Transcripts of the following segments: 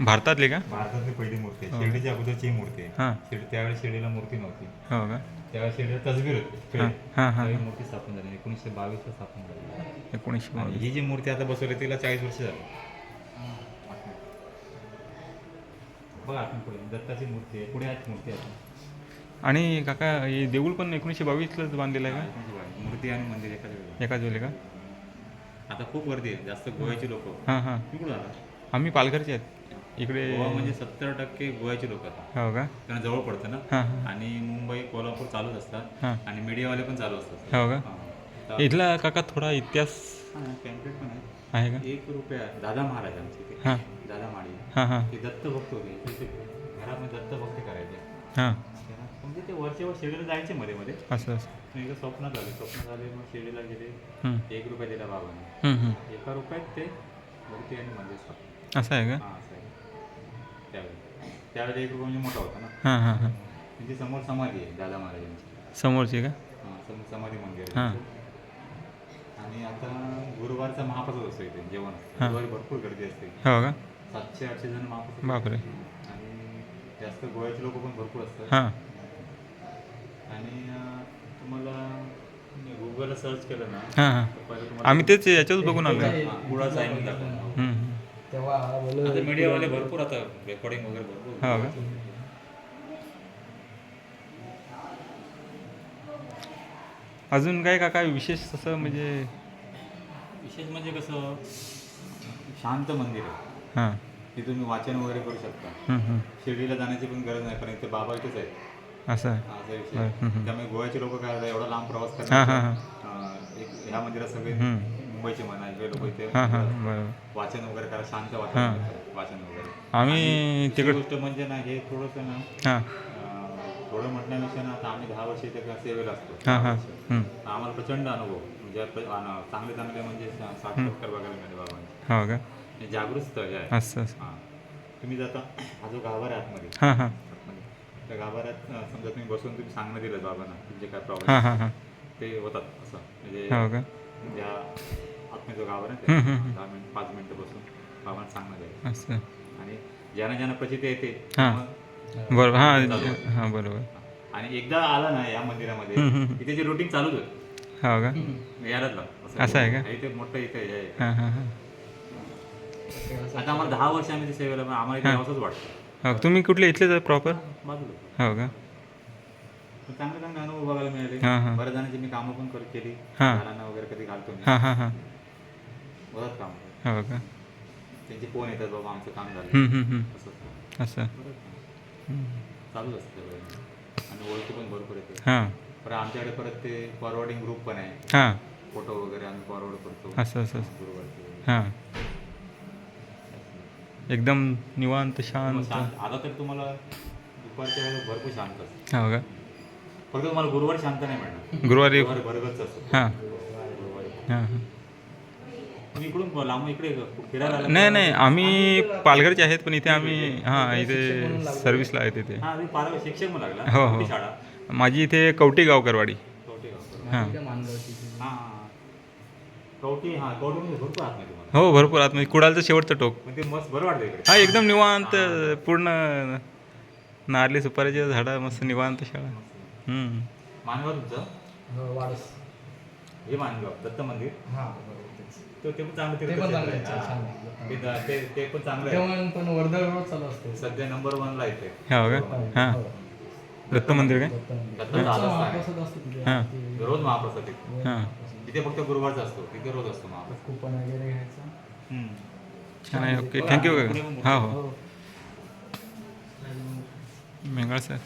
भारतातले का? भारतातली पहिली मूर्ती हो. आहे शिर्डीच्या अगोदरची ही मूर्ती आहे. हां. शिर्डी त्यावेळेस शिर्डीला मूर्ती नव्हती. हो का? त्यावेळेस शिर्डीला तसबीर होती. हां हां हां. मूर्ती स्थापन झाली. एकोणीसशे बावीसला स्थापन झाली. एकोणीसशे बावीस. ही जी मूर्ती आता बसवली तिला चाळीस वर्ष झाली. बघा आपण पुढे. दत्ताची मूर्ती आहे पुढे आज मूर्ती आहे. आणि काका हे देऊळ पण एकोणीसशे बावीसलाच बांधलेलं आहे बावीस. मूर्ती आणि मंदिर एकाच वेळी. का एकाच वेळेला का? आता खूप गर्दी आहे. जास्त गोव्याची लोक. हां हां. आम्ही पालघरचे आहेत. इकडे गोवा म्हणजे सत्तर टक्के गोव्याचे लोक हो का? त्यांना जवळ पडतं ना? आणि मुंबई कोल्हापूर चालूच असतात. आणि मीडियावाले पण चालू असतात. हो का? इथला काका थोडा इतिहास pamphlet पण आहे. का? एक रुपया दादा महाराजांचे ते हां. दादा हां हां. ते दत्त भक्त होते. ते ते घरामध्ये दत्त भक्ती करायचे. हां. म्हणजे ते वरचे वर शिर्डीला जायचे मध्ये मध्ये असं. असं एकदा स्वप्नात आले. स्वप्नात आले मग शिर्डीला गेले. एक रुपया दिला बाबाने. एका रुपयात ते मूर्ती आणि मंदिर असं आहे का? त्यावेळी. त्यावेळी एक रुपया म्हणजे मोठा होता ना. हां हां हां. त्यांची समोर समाधी आहे दादा महाराजांची. समोरची का? हां समोर समाधी मंदिर आहे हां. त्यांचं. आणि आता गुरुवारचा महाप्रसाद असतो इथे जेवण. गुरुवारी भरपूर गर्दी असते. हो का? सातशे आठशे जण महाप्रसाद बापरे. आणि जास्त गोव्याचे लोक पण भरपूर असतात. हां. आणि अं, तुम्हाला गुगलला सर्च केलं ना हां हां. तर पहिले तुम्हाला आम्ही तेच याच्याच बघून आलो हां, कुळाचा आहे म्हणून दाखवलं. हं. तेव्हा आता मीडियावाले भरपूर आता रेकॉर्डिंग वगैरे भरपूर हो का? अजून काय काका विशेष असं म्हणजे? विशेष म्हणजे कसं शांत मंदिर आहे. हां. ते तुम्ही वाचन वगैरे करू शकता. हं, हं. शिर्डीला जाण्याची पण गरज नाही कारण इथे बाबा इथेच आहेत. असं आहे? हा असा विषय आहे. त्यामुळे गोव्याचे लोक काय एवढा लांब प्रवास हां करतात हां. हां एक ह्या मंदिरात सगळे. मुंबईचे म्हणा इकडे लोक इथे हां हां बरोबर वाचन वगैरे करा शांत हां. वाचन वगैरे. आम्ही तिकडे गोष्ट म्हणजे ना हे थोडंसं ना हां. अं, थोडं म्हटल्यापेक्षा ना आता आम्ही दहा वर्ष इथे का सेवेला असतो. हां हां. हं. तर आम्हाला प्रचंड अनुभव म्हणजे अन- चांगले चांगले म्हणजे सा- साक्षात्कार बघायला मिळाले बाबांचे हो का? हे जागृत स्थळ हे आहे. असं असं. हां. तुम्ही जाता हा जो गाभारा आहे आतमध्ये. हां हां. आतमध्ये, त्या गाभाऱ्यात अं, समजा तुम्ही बसून तुम्ही सांगणं दिलं बाबांना तुमचे काय हां प्रॉब्लेम हां हां. ते होतात असं. म्हणजे हो का? ज्या गाभारा आहे. दहा मिनिट पाच मिनिटं बसून बाबांना असं. आणि ज्यांना ज्यांना प्रचिती येते हां. मग बरोबर. हां. हां आणि एकदा आला ना या मंदिरामध्ये. इथे जे रुटीन चालूच होतं. हो का? यायलाच लाग असं आहे का? इथे मोठं इथे हे आहे. हां हां हां. आता आम्हाला दहा वर्ष आम्ही सेवेला पण आम्हाला इथे. यावंसंच वाटतं. हो तुम्ही कुठले इथलेच आहे प्रॉपर बाजूला. हो का? पण चांगले चांगले अनुभव बघायला मिळाले. हां, हां. बऱ्याच जणांची मी कामं पण कर केली. हां. झाडांना वगैरे कधी घालतो मी. हां हां हां. बरंच काम हो का? त्यांचे फोन येतात बाबा आमचं काम झालं. असं असं. बरंच काम. चालूच असतं सगळं. आणि ओळखी पण भरपूर येते हां. परत आमच्याकडे परत ते फॉरवर्डिंग ग्रुप पण आहे. हां. फोटो वगैरे आम्ही फॉरवर्ड करतो. असं असं असं. गुरुवारचे. हां. एकदम निवांत मग शांत शांत. आता तर तुम्हाला दुपारच्या वेळेला भरपूर शांत असतं. हो का? फक्त तुम्हाला गुरुवारी शांत नाही मिळणार. गुरुवारी गुरुवारी बरोबरच असतो. हां. गुरुवारी. हां हां. इकडून लांब इकडे फिरायला आला नाही नाही आम्ही पालघरचे आहेत पण इथे आम्ही हां इथे सर्व्हिसला आहेत इथे. हा शिक्षक म्हणून लागला? हो, हो. माझी इथे कवटी गावकरवाडी. हां. मानगावची हा म्हणजे भरपूर आत हो आतमध्ये. कुडालचं शेवटचं टोक. हा एकदम निवांत पूर्ण नारली सुपारीच्या झाडं मस्त निवांत शाळा. हम्म. मानगाव तुमचं? हो, हे मानगाव दत्त मंदिर? हा. तो ते पण चांगलं ते पण चांगलं आहे. आहे, हा. छान आहे. ते ते ते पण चांगलं आहे. जेवण पण वर्धळ रोड चालू असते. सध्या नंबर वनला येते हो का? हां. हो. दत्त मंदिर काय? दत्त रोजचा दादा महाप्रसाद असतो तिथे. हां. ते रोज महाप्रसाद आहे. हां. तिथे फक्त गुरुवारचा असतो. तिथे रोज असतो महाप्रसाद. कुपन वगैरे घ्यायचं. छान आहे. ओके. थँक्यू हा हो. हो मेंगाळ सर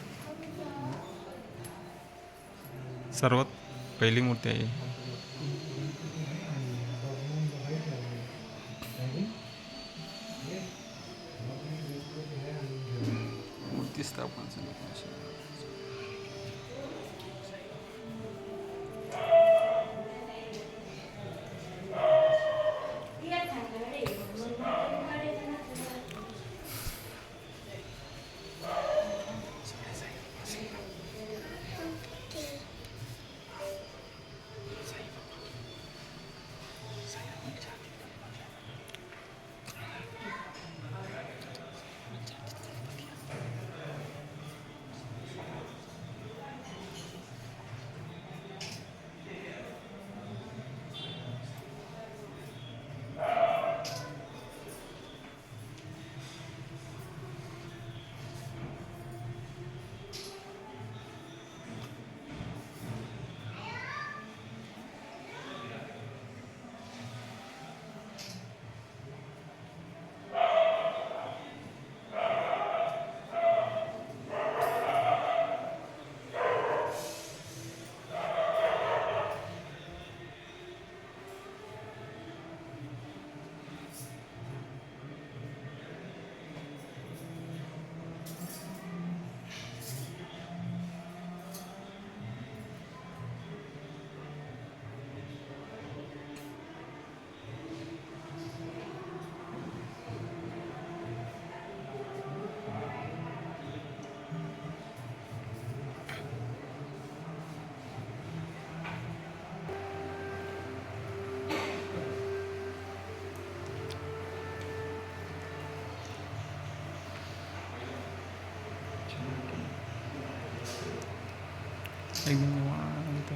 सर्वात पहिली मूर्ती आहे. एकदम निवांत